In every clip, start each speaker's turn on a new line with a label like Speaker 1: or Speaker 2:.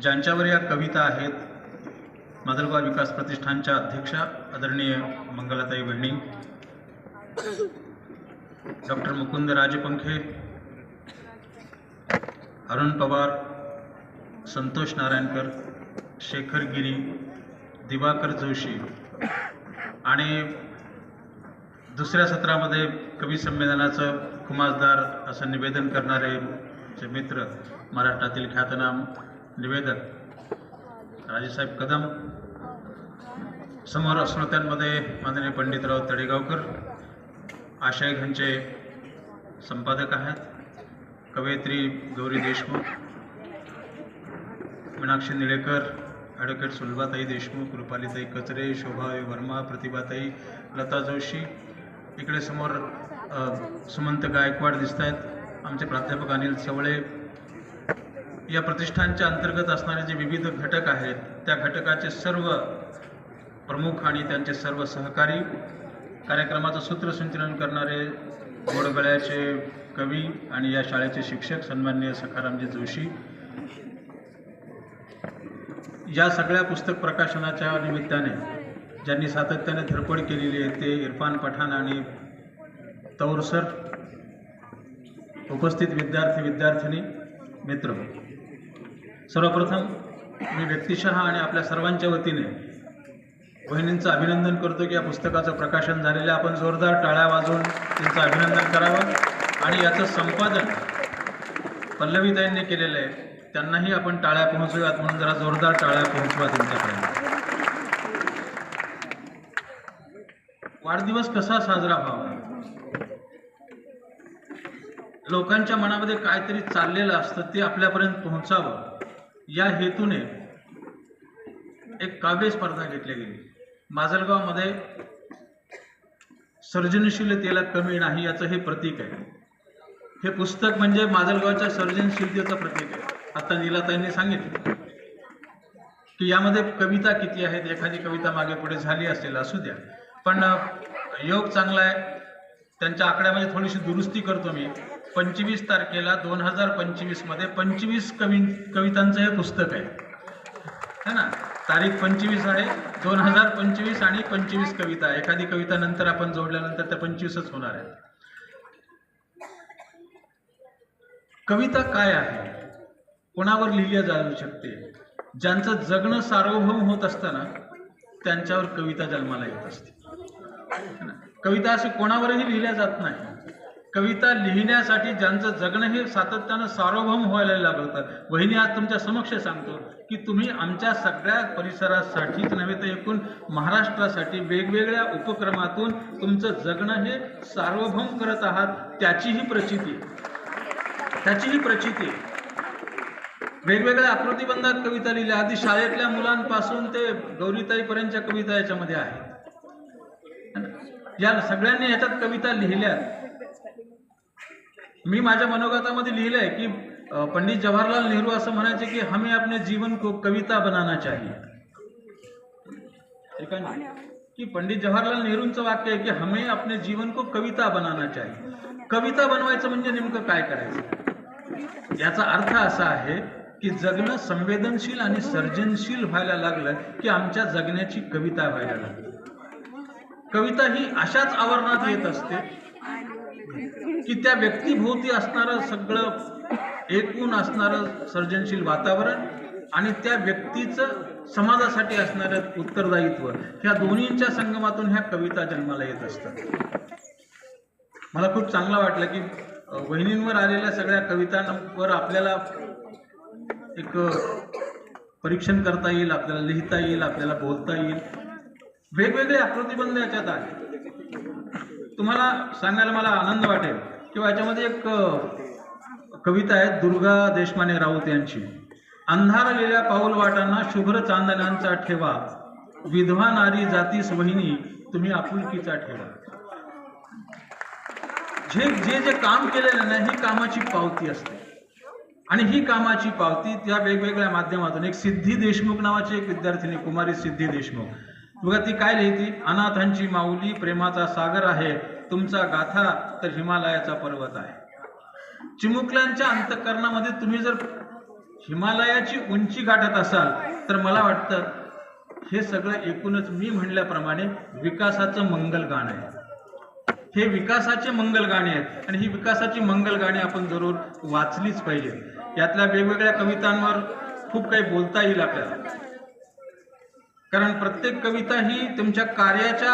Speaker 1: ज्यांच्यावर या कविता आहेत मादलगाव विकास प्रतिष्ठानच्या अध्यक्षा आदरणीय मंगलाताई वहिनी डॉक्टर मुकुंद राजपंखे अरुण पवार संतोष नारायणकर शेखर गिरी दिवाकर जोशी आणि दुसऱ्या सत्रामध्ये कवी संमेलनाचं खुमासदार असं निवेदन करणारे जे मित्र महाराष्ट्रातील ख्यातनाम निवेदक राजेसाहेब कदम। समोर श्रोत्यांमध्ये माननीय पंडितराव तडेगावकर आशय घनचे संपादक आहेत कवयित्री गौरी देशमुख मीनाक्षी निळेकर ॲडव्होकेट सुलभाताई देशमुख रुपालीताई कचरे शोभा वर्मा प्रतिभाताई लता जोशी इकडे समोर सुमंत गायकवाड दिसत आहेत आमचे प्राध्यापक अनिल चवळे या प्रतिष्ठानच्या अंतर्गत असणारे जे विविध घटक आहेत त्या घटकाचे सर्व प्रमुख आणि त्यांचे सर्व सहकारी कार्यक्रमाचं सूत्रसंचलन करणारे गोडगळ्याचे कवी आणि या शाळेचे शिक्षक सन्माननीय सखारामजी जोशी या सगळ्या पुस्तक प्रकाशनाच्या निमित्ताने ज्यांनी सातत्याने धडपड केलेली आहे ते इरफान पठाण आणि तौरसर उपस्थित विद्यार्थी विद्यार्थिनी मित्र. सर्वप्रथम मी व्यक्तिशः आणि आपल्या सर्वांच्या वतीने बहिणींचं अभिनंदन करतो की या पुस्तकाचं प्रकाशन झालेलं आहे. आपण जोरदार टाळ्या वाजवून त्यांचं अभिनंदन करावं. आणि याचं संपादन पल्लवीताईंनी केलेलं आहे. त्यांनाही आपण टाळ्या पोहोचूयात म्हणून जरा जोरदार टाळ्या पोहोचवा त्यांच्याकडे वाढदिवस कसा साजरा व्हावा? लोकांच्या मनामध्ये काहीतरी चाललेलं असतं ते आपल्यापर्यंत पोहोचावं. या हेतूने एक काव्य स्पर्धा घेतली गेली. माजलगावमध्ये सर्जनशीलतेला कमी नाही याचं हे प्रतीक आहे. हे पुस्तक म्हणजे माजलगावच्या सर्जनशीलतेचं प्रतीक आहे. आता नीलाताईंनी सांगितलं की यामध्ये कविता किती आहेत? एखादी कविता मागे पुढे झाली असेल असू द्या. पण योग चांगला आहे. त्यांच्या आकड्यामध्ये थोडीशी दुरुस्ती करतो मी. पंचवीस तारखेला दोन हजार पंचवीसमध्ये पंचवीस कवी कवितांचं हे पुस्तक आहे. है ना? तारीख पंचवीस आहे दोन हजार पंचवीस आणि पंचवीस कविता. एखादी कविता नंतर आपण जोडल्यानंतर त्या पंचवीसच होणार आहे कविता काय आहे? कोणावर लिहिली जाऊ शकते? ज्यांचं जगणं सार्वभौम होत असताना त्यांच्यावर कविता जन्माला येत असते. ना? कविता अशी कोणावरही लिहिल्या जात नाही. कविता लिहिण्यासाठी ज्यांचं जगणं हे सातत्यानं सार्वभौम व्हायला लागतं वहिनी आज तुमच्या समक्ष सांगतो की तुम्ही आमच्या सगळ्या परिसरासाठीच नव्हे तर एकूण महाराष्ट्रासाठी वेगवेगळ्या उपक्रमातून तुमचं जगणं हे सार्वभौम करत आहात त्याचीही प्रचिती. त्याचीही प्रचिती. वेगवेगळ्या आकृतीबंधात कविता लिहिल्या. आधी शाळेतल्या मुलांपासून ते गौरीताईपर्यंतच्या कविता याच्यामध्ये आहेत. या सगळ्यांनी ह्याच्यात कविता लिहिल्या मी माझ्या मनोगतामध्ये लिहिलंय की पंडित जवाहरलाल नेहरू असं म्हणायचे की हमें अपने जीवन को कविता बनाना चाहिए. की पंडित जवाहरलाल नेहरूंचं वाक्य आहे की हमें अपने जीवन को कविता बनाना चाहिए. कविता बनवायचं म्हणजे नेमकं काय करायचं? याचा अर्थ असा आहे की जगणं संवेदनशील आणि सर्जनशील व्हायला लागलं की आमच्या जगण्याची कविता व्हायला लागली. कविता ही अशाच आवरणात येत असते की त्या व्यक्तीभोवती असणारं सगळं एकूण असणारं सर्जनशील वातावरण आणि त्या व्यक्तीचं समाजासाठी असणारं उत्तरदायित्व ह्या दोन्हींच्या संगमातून ह्या कविता जन्माला येत असतात. मला खूप चांगलं वाटलं की वहिनींवर आलेल्या सगळ्या कवितांवर आपल्याला एक परीक्षण करता येईल आपल्याला लिहिता येईल आपल्याला बोलता येईल. वेगवेगळे आकृतिबंध याच्यात आहे तुम्हाला सांगायला मला आनंद वाटेल किंवा याच्यामध्ये एक कविता आहे दुर्गा देशमाने राऊत यांची. अंधारलेल्या पाऊल वाटांना शुभ्र चांदण्यांचा ठेवा. विधवा नारी जातीस वहिनी तुम्ही आपुलकीचा ठेवा. जे जे जे काम केलेलं नाही ही कामाची पावती असते. आणि ही कामाची पावती त्या वेगवेगळ्या माध्यमातून एक सिद्धी देशमुख नावाची एक विद्यार्थिनी कुमारी सिद्धी देशमुख बघा ती काय लिहिती? अनाथांची माऊली प्रेमाचा सागर आहे. तुमचा गाथा तर हिमालयाचा पर्वत आहे. चिमुकल्यांच्या अंतकरणामध्ये तुम्ही जर हिमालयाची उंची गाठत असाल तर मला वाटतं हे सगळं एकूणच मी म्हणल्याप्रमाणे विकासाचं मंगल गाणं आहे. हे विकासाचे मंगल गाणे आहेत आणि ही विकासाची मंगल गाणी आपण जरूर वाचलीच पाहिजेत. यातल्या वेगवेगळ्या कवितांवर खूप काही बोलता येईल आपल्याला. कारण प्रत्येक कविता ही तुमच्या कार्याच्या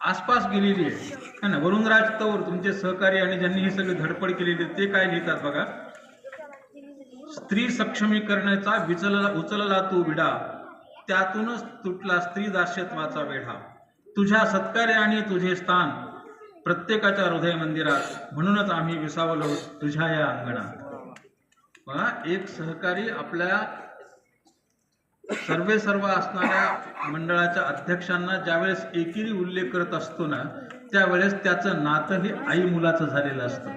Speaker 1: आसपास गेलेली आहे. ना? वरुणराज तौर तुमचे सहकारी आणि ज्यांनी ही सगळी धडपड केलेली ते काय लिहितात बघा? स्त्री सक्षमीकरणाचा विचलला उचलला तू विडा. त्यातूनच तुटला स्त्री दास्यत्वाचा वेढा. तुझ्या सत्कार्य आणि तुझे स्थान प्रत्येकाच्या हृदय मंदिरात. म्हणूनच आम्ही विसावलो तुझ्या या अंगणात. बघा एक सहकारी आपल्या सर्वे सर्व असणाऱ्या मंडळाच्या अध्यक्षांना ज्यावेळेस एकेरी उल्लेख करत असतो ना त्यावेळेस त्याचं नातं हे आई मुलाचं झालेलं असतं.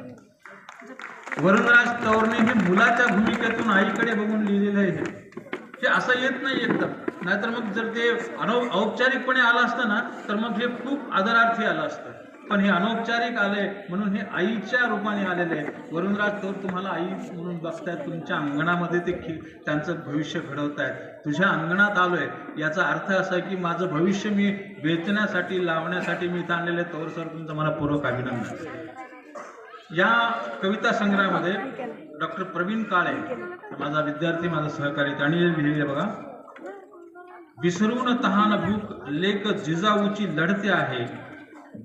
Speaker 1: वरुणराज तौरने हे मुलाच्या भूमिकेतून आईकडे बघून लिहिलेलं आहे हे. हे असं येत नाही एकदम. नाहीतर मग जर ते अनौ औपचारिकपणे आलं असतं ना तर मग हे खूप आदरार्थी आलं असतं. पण हे अनौपचारिक आलंय म्हणून हे आईच्या रूपाने आलेले आहे वरुणराज तर तुम्हाला आई म्हणून बघतायत तुमच्या अंगणामध्ये ते त्यांचं भविष्य घडवतायत. तुझ्या अंगणात आलोय. याचा अर्थ असा आहे की माझं भविष्य मी वेचण्यासाठी लावण्यासाठी मी इथं आणलेले तोर सर तुमचं मला पूर्वक अभिनंदन. या कविता संग्रहामध्ये डॉक्टर प्रवीण काळे माझा विद्यार्थी माझा सहकारी त्यांनी लिहिले बघा. विसरून तहान भूक लेख जिजाऊची लढते आहे.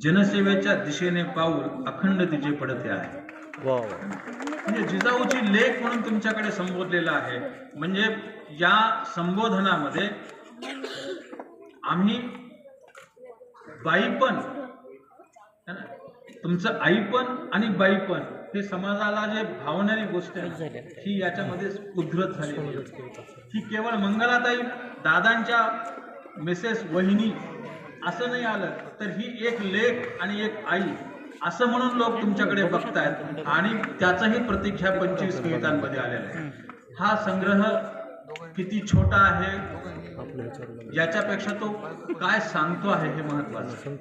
Speaker 1: जनसेवेच्या दिशेने पाऊल अखंड तिचे पडते आहे. म्हणजे जिजाऊची लेख म्हणून तुमच्याकडे संबोधलेला आहे. म्हणजे या संबोधनामध्ये आम्ही बाईपण? तुमचं आईपण आणि बाईपण हे समाजाला जे भावणारी गोष्ट आहे ही याच्यामध्ये उद्धृत आहे. ही केवळ मंगलाताई दादांच्या मिसेस वहिनी असं नाही आलं तर ही एक लेख आणि एक आई असं म्हणून लोक तुमच्याकडे बघतायत आणि त्याचंही प्रतीक ह्या पंचवीस कवितांमध्ये आलेलं आहे. हा संग्रह किती छोटा आहे? याच्यापेक्षा तो काय सांगतो आहे हे महत्वाचं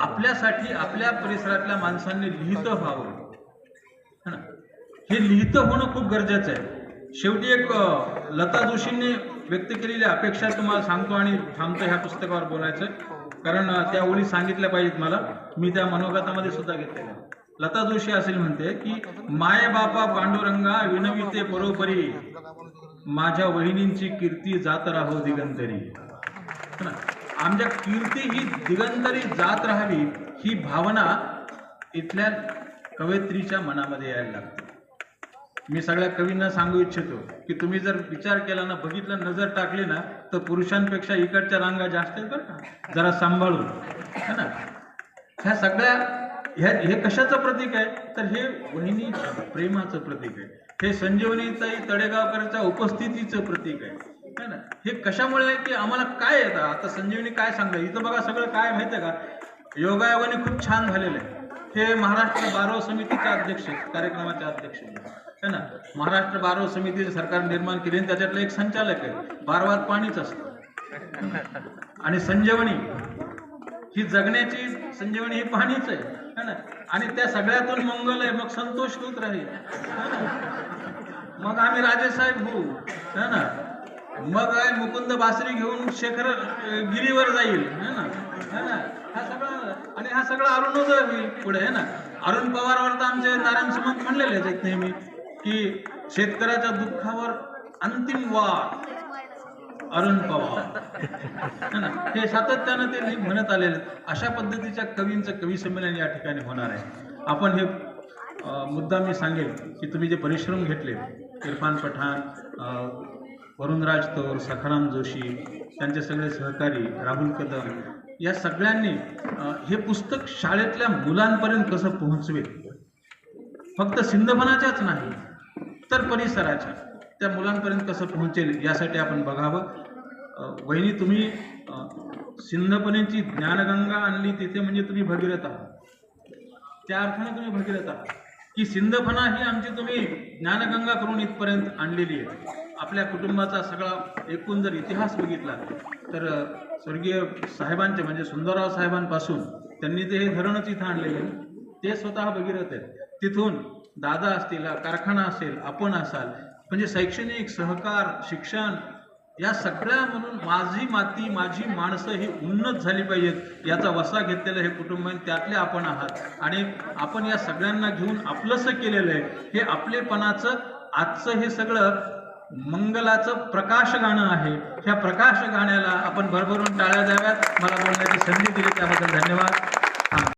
Speaker 1: आपल्यासाठी आपल्या परिसरातल्या माणसांनी लिहितं व्हावं. हे लिहितं होणं खूप गरजेचं आहे. शेवटी एक लता जोशींनी व्यक्त केलेल्या अपेक्षा तुम्हाला सांगतो आणि थांबतो ह्या पुस्तकावर बोलायचं. कारण त्या ओळी सांगितल्या पाहिजेत मला. मी त्या मनोगतामध्ये सुद्धा घेतलेल्या लता जोशी असेल म्हणते की माय बापा पांडुरंगा विनविते बरोबरी माझ्या वहिनींची कीर्ती जात राहो दिगंतरी. आमच्या कीर्ती ही दिगंतरी जात राहावी ही भावना इथल्या कवयित्रीच्या मनामध्ये यायला लागते. मी सगळ्या कवींना सांगू इच्छितो की तुम्ही जर विचार केला ना बघितलं नजर टाकली ना तर पुरुषांपेक्षा इकडच्या रांगा जास्त आहेत बरं का? जरा सांभाळून. है ना? ह्या सगळ्या ह्या हे कशाचं प्रतीक आहे? तर हे वहिनी प्रेमाचं प्रतीक आहे. हे संजीवनीताई तडेगावकरच्या उपस्थितीचं प्रतीक आहे. है ना? हे कशामुळे आहे की आम्हाला काय येतं? आता संजीवनी काय सांगतं इथं बघा सगळं काय माहितीये का? योगायोगाने खूप छान झालेलं आहे. हे महाराष्ट्र बारव समितीचे अध्यक्ष कार्यक्रमाचे अध्यक्ष आहे ना? महाराष्ट्र बारव समितीचे सरकार निर्माण केले आणि त्याच्यातलं एक संचालक आहे. बारवात पाणीच असतं. आणि संजीवनी ही जगण्याची संजीवनी ही पाणीच आहे. है ना? आणि त्या सगळ्यातून मंगल आहे मग संतोष होत राहील मग आम्ही राजेसाहेब होऊ. है ना? मग काय मुकुंद बासरी घेऊन शेखर गिरीवर जाईल. है ना? है ना? हा सगळा आणि हा सगळा अरुणोदय होईल पुढे आहे ना? अरुण पवारवर तर आमचे नारायण सुमंत म्हणलेले आहेत नेहमी की शेतकऱ्याच्या दुःखावर अंतिम वार अरुण पवार. है ना? हे सातत्यानं ते म्हणत आलेले अशा पद्धतीच्या कवींचं कवी संमेलन या ठिकाणी होणार आहे. आपण हे मुद्दा मी सांगेल की तुम्ही जे परिश्रम घेतले इरफान पठाण अं, वरुणराज तौर सखाराम जोशी त्यांचे सगळे सहकारी राहुल कदम या सगळ्यांनी हे पुस्तक शाळेतल्या मुलांपर्यंत कसं पोहोचवेल फक्त सिंधफनाच्याच नाही तर परिसराच्या त्या मुलांपर्यंत कसं पोहोचेल यासाठी आपण बघावं. वहिनी तुम्ही सिंधपनेची ज्ञानगंगा आणली तिथे म्हणजे तुम्ही भगीरथ आहात. त्या अर्थाने तुम्ही भगीरथ आहात. की सिंधफना ही आमची तुम्ही ज्ञानगंगा करून इथपर्यंत आणलेली आहे. आपल्या कुटुंबाचा सगळा एकूण जर इतिहास बघितला तर स्वर्गीय साहेबांचे म्हणजे सुंदरराव साहेबांपासून त्यांनी ते हे धरणच इथं आणलेले ते स्वतः भगीरथ आहेत. तिथून दादा असतील कारखाना असेल आपण असाल म्हणजे शैक्षणिक सहकार शिक्षण या सगळ्या म्हणून माझी माती माझी माणसं ही उन्नत झाली पाहिजेत याचा वसा घेतलेलं हे कुटुंब आहे त्यातले आपण आहात. आणि आपण या सगळ्यांना घेऊन आपलंसं केलेलं आहे हे आपलेपणाचं आजचं हे सगळं मंगलाचं प्रकाश गाणं आहे. ह्या प्रकाश गाण्याला आपण भरभरून टाळ्या द्याव्यात. मला बोलण्याची संधी दिली त्याबद्दल धन्यवाद.